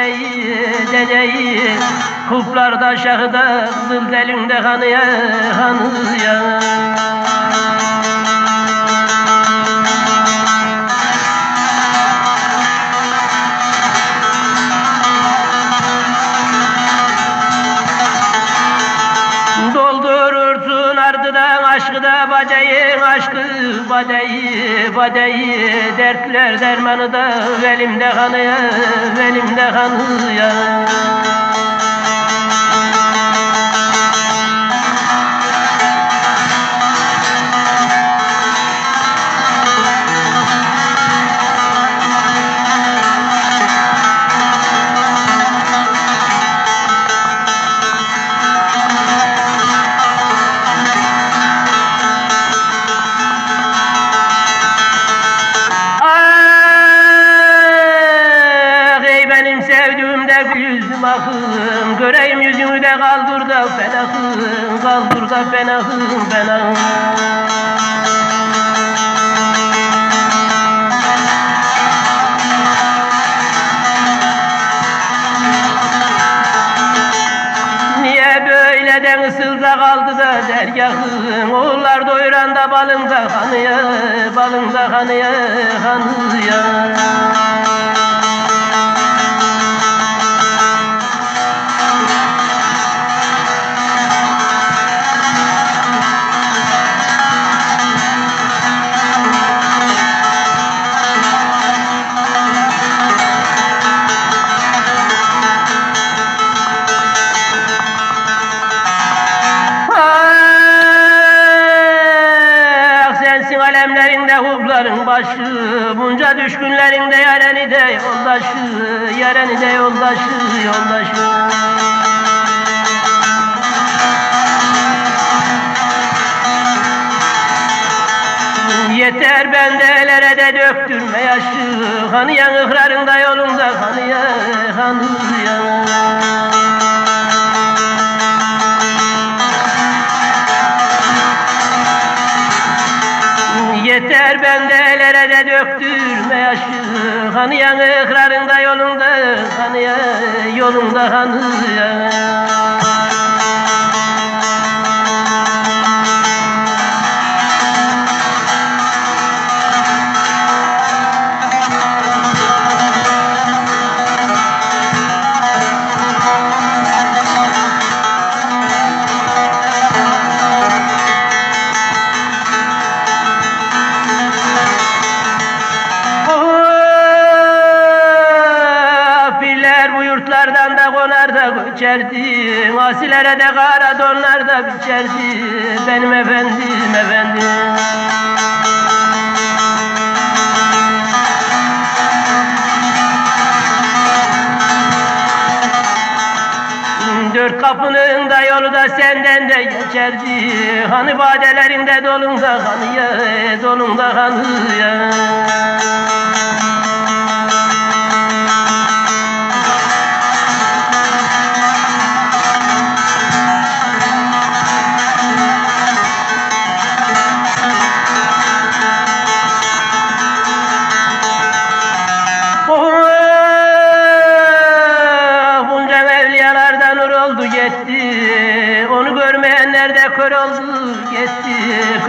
geceyi geceyi Kuplarda şahda kızıl delinde kanıya kanıya. Doldurursun ardıdan aşkı da bacayın aşkı badeyi badeyi dertler dermanı da velimde kanıya velimde kanıya fenahım Kaldır da fenahım fenahım Niye böyle de ısılda kaldı da dergahım Oğullar doyuran da balında kanıya Balında kanıya kanıya alemlerinde hubların başı Bunca düşkünlerinde yareni de yoldaşı Yareni de yoldaşı yoldaşı. Yeter bendelere de döktürme yaşı Hanıyan ıhrarında yolunda hanıya hanıya bendelere de döktürme yaşı. Hanıyan ıkrarında yolunda Hanıya yolunda Afiller göçerdi Asilere de kara donlar da biçerdi. Benim efendim efendim. Dört kapının da yolu da senden de geçerdi. Hanı badelerinde dolunda hanıya Dolunda hanıya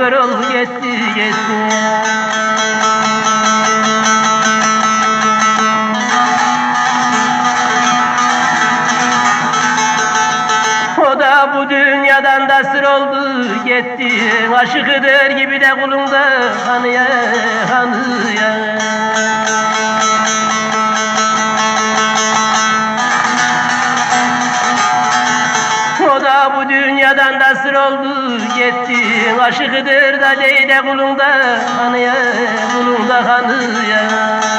Kör oldu gitti gitti O da bu dünyadan da sır oldu gitti Aşıkıdır gibi de kulunda hanıya hanıya dünyadan da sır oldu gitti Aşıkıdır da değil de kulunda hanıya Kulunda hanıya